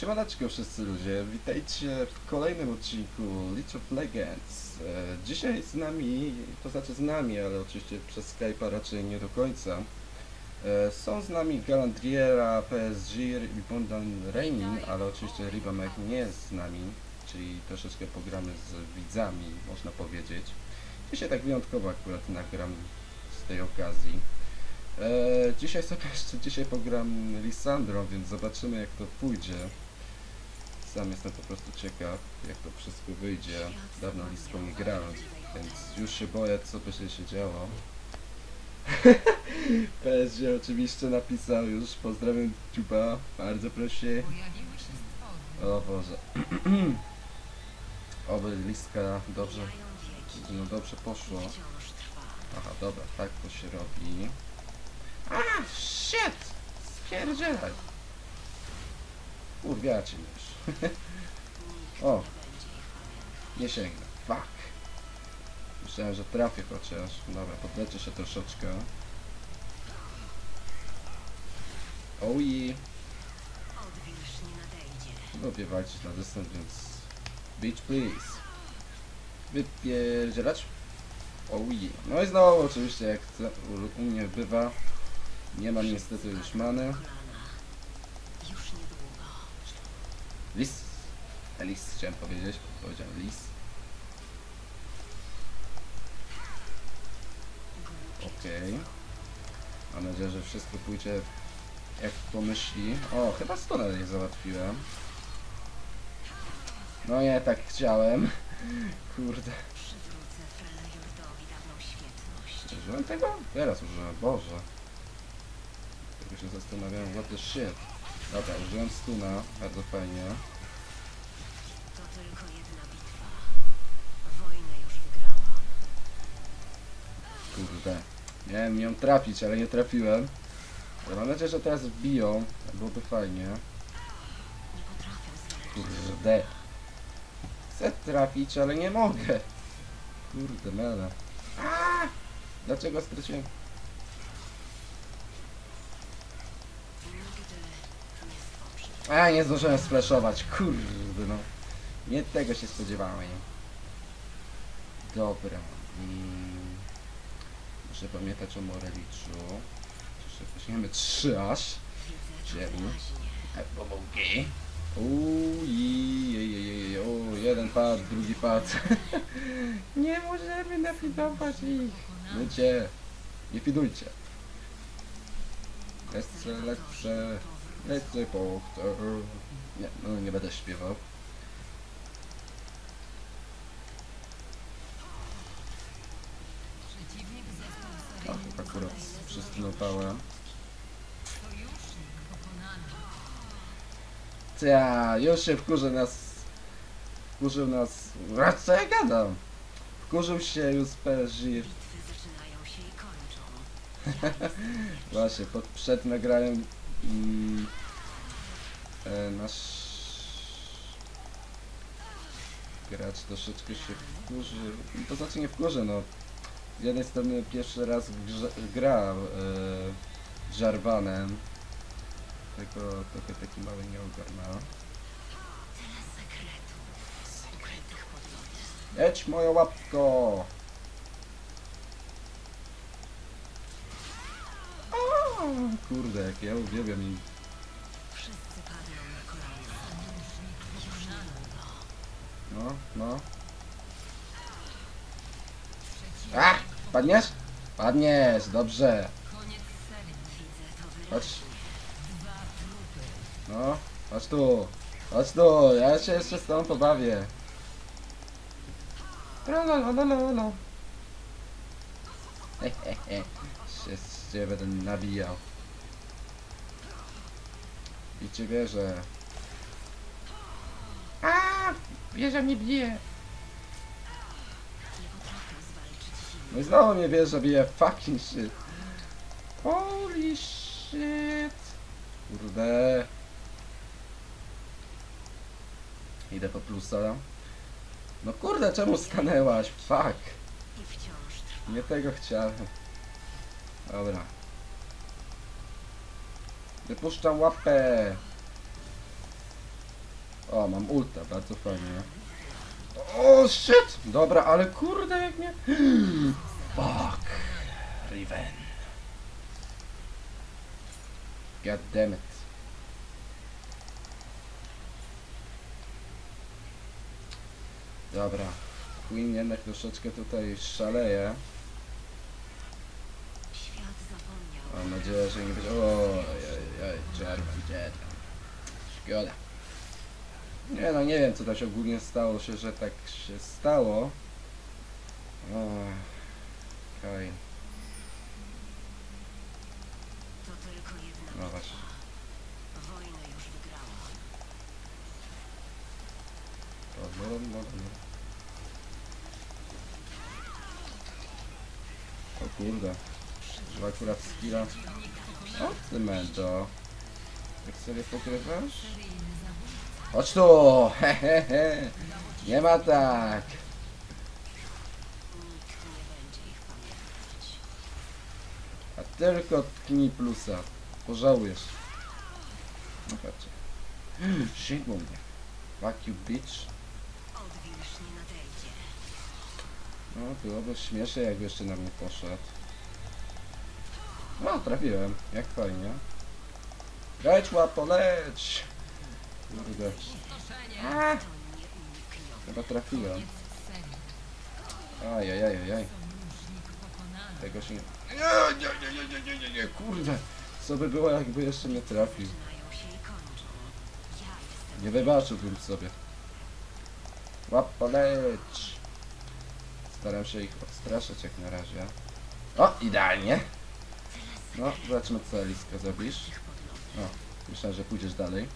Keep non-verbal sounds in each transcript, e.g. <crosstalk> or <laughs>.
Siemaneczko wszyscy ludzie, witajcie w kolejnym odcinku League of Legends. E, dzisiaj z nami, to znaczy z nami, ale oczywiście przez Skype'a raczej nie do końca. E, są z nami Galandriera, PSG i Bondan Reinin, ale oczywiście Ribamek nie jest z nami, czyli troszeczkę pogramy z widzami, można powiedzieć. Dzisiaj tak wyjątkowo akurat nagram z tej okazji. E, dzisiaj sobie jeszcze dzisiaj pogram Lisandrą, więc zobaczymy jak to pójdzie. Sam jestem po prostu ciekaw, jak to wszystko wyjdzie. Dawno Liską nie grałem, więc już się boję, co by się się działo. <laughs> PSG oczywiście napisał już, pozdrawiam Ciuba, bardzo stwory. O Boże. <clears throat> Oby Liska dobrze, no dobrze poszło. Aha, dobra, tak to się robi. A, shit! Spierdzielaj! Kurwiacie już. <laughs> o! Nie sięgnę. Fuck! Myślałem, że trafię chociaż. Dobra, podleczę się troszeczkę. Oi! Lubię walczyć na dystans, więc... Beach please! Wypierdzielać? Oi. No i znowu oczywiście jak u, mnie bywa. Nie mam niestety już many. Lis. Lis chciałem powiedzieć, powiedziałem lis. Okej. Mam nadzieję, że wszystko pójdzie jak pomyśli. O, chyba stonę nie załatwiłem. No nie, tak chciałem. <laughs> Kurde. Użyłem tego? Teraz użyłem, Boże. Tylko się zastanawiałem, what the shit. Dobra, użyłem stuna, bardzo fajnie. To tylko jedna bitwa. Wojnę już wygrałam. Kurde. Miałem ją trafić, ale nie trafiłem. Mam nadzieję, że teraz wbiją. Byłoby fajnie. Nie potrafię zwalczyć. Kurde. Chcę trafić, ale nie mogę. Kurde, mele. Dlaczego straciłem? A, nie zdążyłem splashować. Kurde, no. Nie tego się spodziewałem. Dobra. Muszę pamiętać o Moreliczu. Jeszcze weźmiemy trzy aż. Widzę to Ziemi. wyraźnie. E, Pomogę. Uuu, o, jeden pad, drugi pad. <laughs> nie możemy nafidować ich. Mycie. Nie fidujcie. Lecę, lecę, lecę po... Nie, no nie będę śpiewał. Ach, seryjnym akurat pokonany. Ja, już się wkurzy nas. Wkurzył nas. A co ja gadam? Wkurzył się już PSG. <laughs> Właśnie, pod, przed nagraniem mm, e, nasz gracz troszeczkę się wkurzy. To znaczy nie wkurzy, no. Z jednej strony pierwszy raz grze, gra e, Jarvanem. Tylko trochę taki mały nie lodem. Jedź moją łapko! O, Kurde, jak ja uwielbiam im. Wszyscy padną na niedługo. No, no. A! Padniesz? Padniesz, dobrze. Koniec serii. Widzę to wyraźnie. Chodź, no, chodź tu. Chodź tu, ja się jeszcze z tobą pobawię. Tralalalala. Hehehe, się z ciebie będę nabijał. I cię wierzę. A, wieża mnie bije. No i znowu mnie wieża bije, fucking shit. Holy shit. Kurde. Idę po plusa. No kurde, czemu stanęłaś? Fuck. Nie tego chciałem. Dobra. Wypuszczam łapę. O, mam ulta, bardzo fajnie. O, shit! Dobra, ale kurde, jak mnie... <gasps> Fuck. Riven. God damn it. Dobra. Queen jednak troszeczkę tutaj szaleje. Mam nadzieję, że nie będzie... Oj, oj, oj, Jarvan, Jarvan. Szkoda. Nie no, nie wiem co tam się ogólnie stało się, że tak się stało. Okej, To tylko jedna no właśnie. Wojnę już wygrała. To, no, no, no. O kurde. Że akurat skilla... O ty mendo. Jak sobie pokrywasz? Chodź tu! Ma tak! Nikt nie ich pamiętać. A tylko tknij plusa. Pożałujesz. No chodźcie. Sięgnął mnie. Fuck you bitch. No byłoby śmiesznie jakby jeszcze na mnie poszedł. No trafiłem. Jak fajnie. Leć łapo, leć! Kurde. Pustoszenie. A, chyba trafiłem. Ajajajajaj. Tego się nie... Nie, nie, nie, nie, nie, nie, nie, kurde. Co by było jakby jeszcze mnie trafił. Nie wybaczyłbym sobie. Łapo, leć! Staram się ich odstraszać jak na razie. O, idealnie! No, zobaczmy co Eliska zrobisz. podlot. Myślałem, że pójdziesz dalej.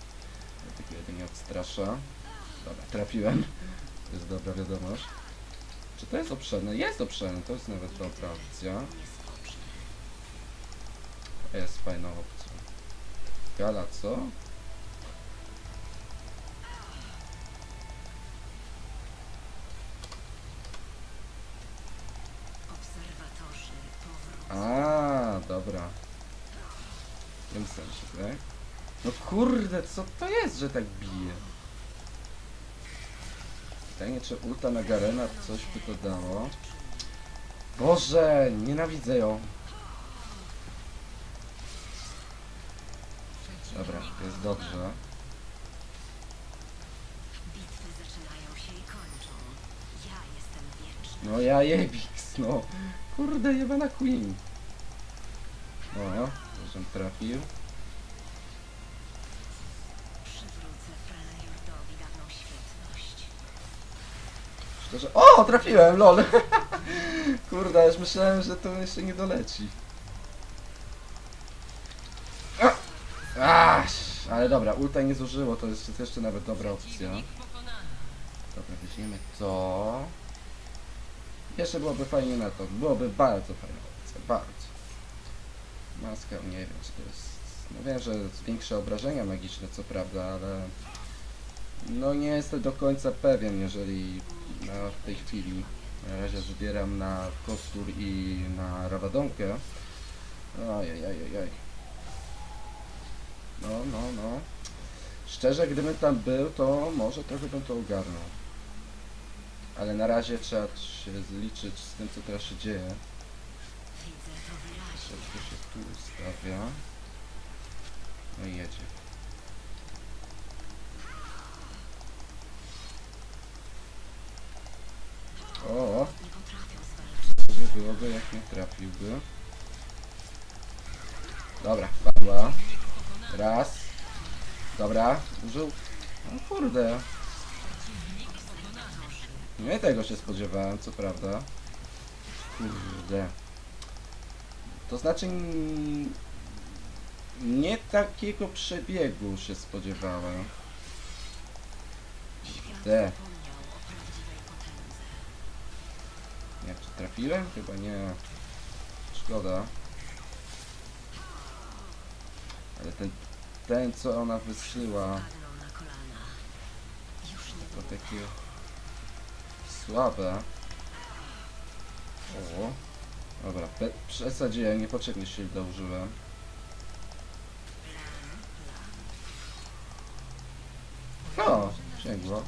Tylko jedynie odstrasza. Dobra, trafiłem. To jest dobra wiadomość. Czy to jest obszerne? Jest obszerne, to jest nawet dobra opcja. Jest fajna opcja. Gala, co? Obserwatorzy powrócą. A, dobra. W tym sensie, tak? No kurde, co to jest, że tak bije? Pytanie, czy ulta na Garena coś by to dało? Boże, nienawidzę ją. Dobra, jest dobrze. Bitwy zaczynają się i kończą. Ja jestem wieczny. No ja jebix, no. Kurde, jebana Queen. O, żem trafił. Przywrócę dawną świetność. Szczerze... O, trafiłem, lol. <laughs> Kurde, już myślałem, że to jeszcze nie doleci. Aż, ale dobra, ulta nie zużyło, to jest jeszcze nawet dobra opcja. Dobra, weźmiemy to. Jeszcze byłoby fajnie na to. Byłoby bardzo fajna opcja, bardzo. Maska, nie wiem, czy to jest... No wiem, że zwiększa obrażenia magiczne, co prawda, ale... No nie jestem do końca pewien, jeżeli w tej chwili na razie zbieram na kostur i na rawadonkę. Ojej, No, no, no. Szczerze, gdybym tam był, to może trochę bym to ogarnął. Ale na razie trzeba się zliczyć z tym, co teraz się dzieje. Widzę to wyraźnie. Troszeczkę się ustawia. No i jedzie. O, żeby byłoby jak nie trafiłby. Dobra, padła. Raz. Dobra, użył. No kurde. Nie tego się spodziewałem, co prawda. Kurde. To znaczy... Nie takiego przebiegu się spodziewałem. Potędze. Jak czy trafiłem? Chyba nie. Szkoda. Ale ten, ten co ona wysyła, to takie słabe. O. Dobra, pe- przesadziłem, niepotrzebnie shielda użyłem. O! Sięgło.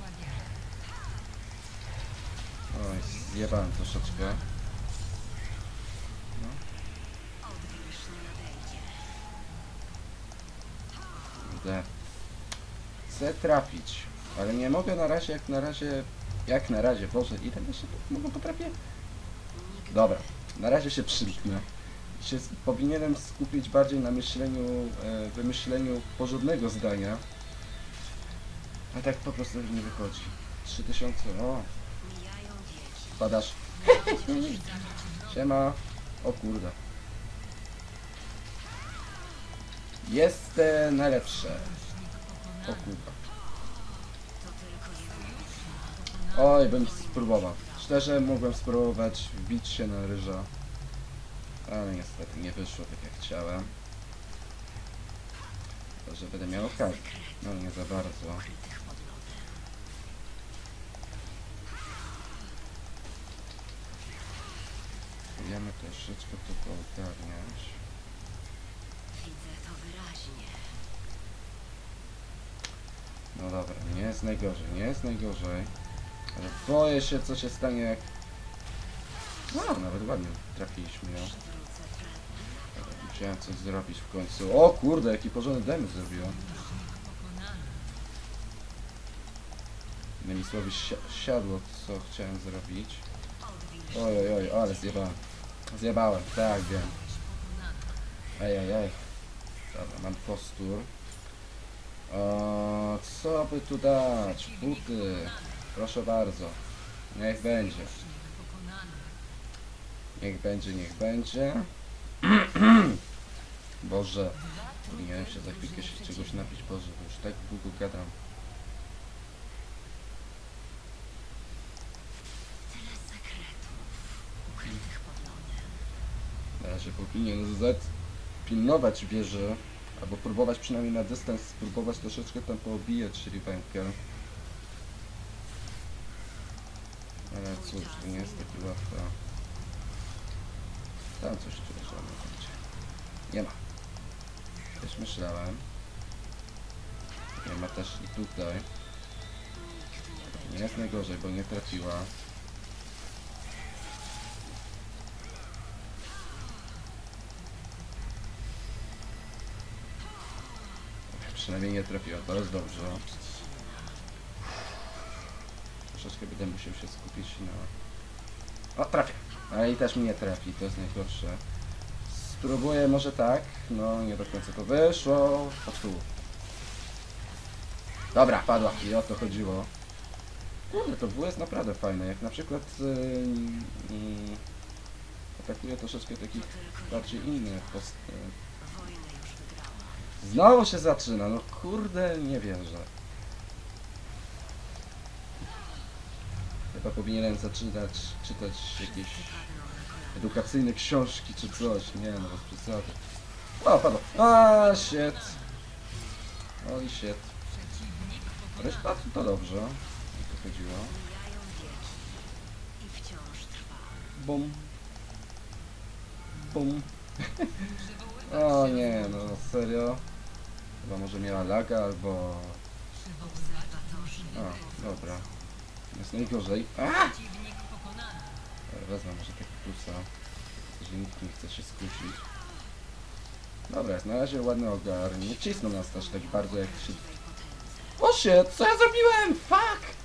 Oj, zjebałem troszeczkę. Kurde. Chcę trafić, ale nie mogę na razie, jak na razie... Jak na razie, Boże, ile jeszcze mogę potrafię? Dobra, na razie się przymknę. Się powinienem skupić bardziej na myśleniu, e, wymyśleniu porządnego zdania. A tak po prostu nie wychodzi. 3000, o, padasz. <laughs> Siema. O kurde. Jest najlepsze. O jedna Oj, bym spróbował. Szczerze mogłem spróbować wbić się na ryża. Ale niestety nie wyszło tak jak chciałem. To, że będę miał okazję. No nie za bardzo. Spróbujemy troszeczkę to poogarniać. Widzę to wyraźnie. No dobra, nie jest najgorzej, nie jest najgorzej. Boję się co się stanie jak... No, nawet ładnie trafiliśmy ją. Musiałem coś zrobić w końcu. O kurde, jaki porządny damage. Pokonany. Innymi słowy, si- siadło co chciałem zrobić. Oj, oj, oj, ale zjebałem. Zjebałem, tak wiem. Ej, ej, ej. Dobra, mam postur. O, co by tu dać? Buty. Proszę bardzo. Niech będzie. Niech będzie, niech będzie. <clears throat> Boże. Powinienem się za chwilkę się czegoś napić. Boże, bo już tak długo gadam. Na razie powinien Z pilnować wieży, albo próbować przynajmniej na dystans spróbować troszeczkę tam poobijać Rivenkę. Ale cóż, to nie jest takie łatwe. Tam coś czuję, że ono będzie. Nie ma. Też myślałem. Nie ma też i tutaj. Nie jest najgorzej, bo nie trafiła. Przynajmniej nie trafiła, to jest dobrze. Troszeczkę będę musiał się skupić na... O, trafię! Ale i też mi nie trafi, to jest najgorsze. Spróbuję może tak, no nie do końca to wyszło. Chodź tu. Dobra, padła i o to chodziło. Kurde, to było jest naprawdę fajne, jak na przykład yy, yy, atakuje troszeczkę takich bardziej innych post... Znowu się zaczyna, no kurde, nie wierzę. Chyba powinienem zaczynać czytać jakieś edukacyjne książki czy coś, nie no, bez przesady. O, padło. A, shit. Holy shit. Reszta to dobrze. I to chodziło. Bum. Bum. <laughs> O nie, no serio? Chyba może miała laga albo... A, dobra. Jest najgorzej. A! Wezmę może tak plusa, że nikt nie chce się skusić. Dobra, jest na razie ładny ogar. Nie cisną nas też tak bardzo jak się... O shit, co ja zrobiłem? Fuck!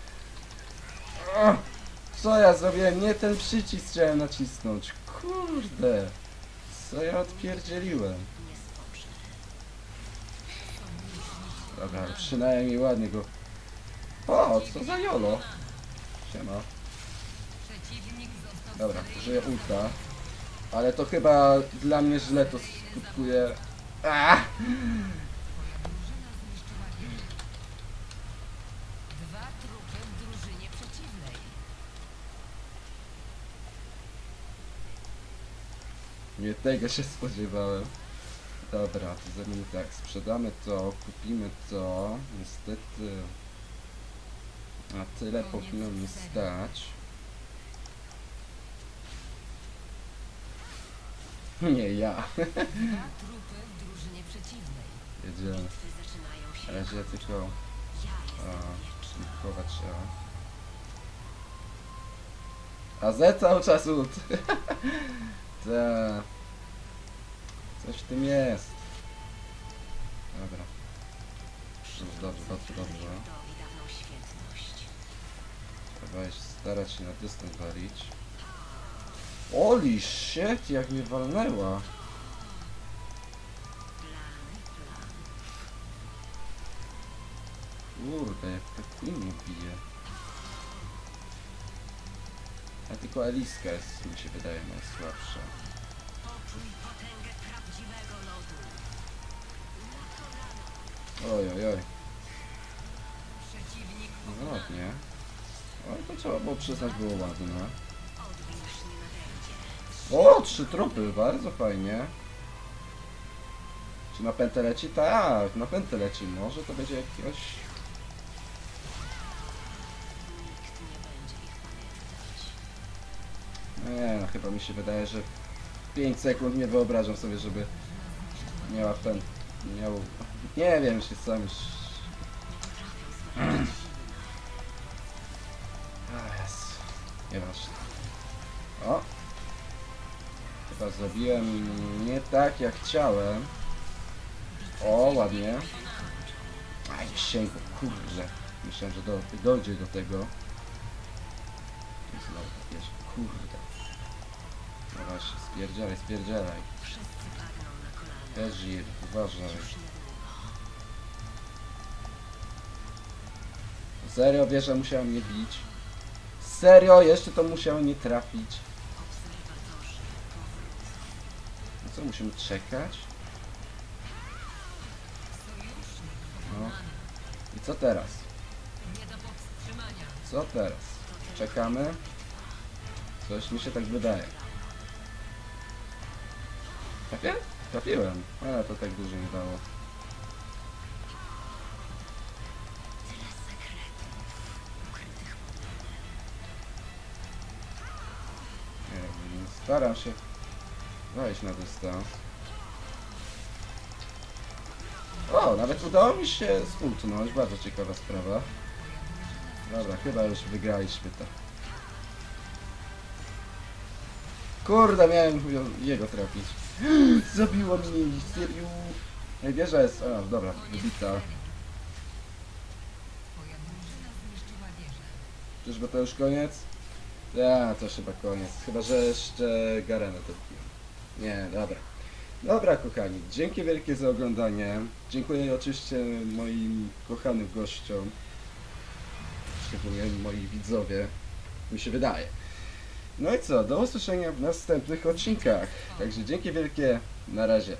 Co ja zrobiłem? Nie ten przycisk chciałem nacisnąć. Kurde! Co ja odpierdzieliłem? Dobra, przynajmniej ładnie go... O, co za jolo? Siema. Został Dobra, żyje ulta. Ale to chyba dla mnie źle to skutkuje. Przeciwnej. Nie tego się spodziewałem. Dobra, to zrobimy tak, sprzedamy to, kupimy to. Niestety... A tyle powinno mi stać. Nie ja. Dwa trupy w drużynie przeciwnej. Wiedziałem. Bitwy zaczynają się. Ale że ja tylko... Ja jestem A, wieczna. chować trzeba. A Z cały czas ut. <laughs> Ta. Coś w tym jest. Dobra. Dobrze, bardzo dobrze. Lordowi dawną świetność. Trzeba starać się na dystans walić. Holy shit, jak mnie walnęła. Kurde, jak ta Queen mnie bije. A tylko Eliska jest, mi się wydaje, najsłabsza. Oj, oj, oj. No ładnie. Oj, to trzeba było przyznać, było ładne. Nadejdzie. O, trzy trupy, bardzo fajnie. Czy na pętę leci? Tak, na pętę leci. Może to będzie jakiegoś... Nie no chyba mi się wydaje, że 5 sekund nie wyobrażam sobie, żeby miała pęd... Miał... Nie wiem, się sam już... zrobiłem nie tak jak chciałem. O, ładnie. Aj, sięgu, kurde. Myślałem, że do, dojdzie do tego. Znowu kurde. No właśnie, spierdzielaj, spierdzielaj. Ezir, uważaj. Serio, wiesz, że musiał mnie bić? Serio, jeszcze to musiał nie trafić? Co, musimy czekać? No. I co teraz? Co teraz? Czekamy? Coś mi się tak wydaje. Trafię? Trafiłem, ale to tak dużo nie dało. Staram się wejść na dystans. O, nawet udało mi się skutnąć, bardzo ciekawa sprawa. Dobra, chyba już wygraliśmy to. Kurde, miałem jego trafić. <gasps> Zabiło mnie, serio. Ej, wieża jest, a, dobra, wybita. Czyżby to już koniec? Ja, to chyba koniec. Chyba, że jeszcze Garenę to wbiłem. Nie, dobra. Dobra, kochani, dzięki wielkie za oglądanie. Dziękuję oczywiście moim kochanym gościom. Szczególnie moi widzowie. Mi się wydaje. No i co, do usłyszenia w następnych odcinkach. Także dzięki wielkie, na razie.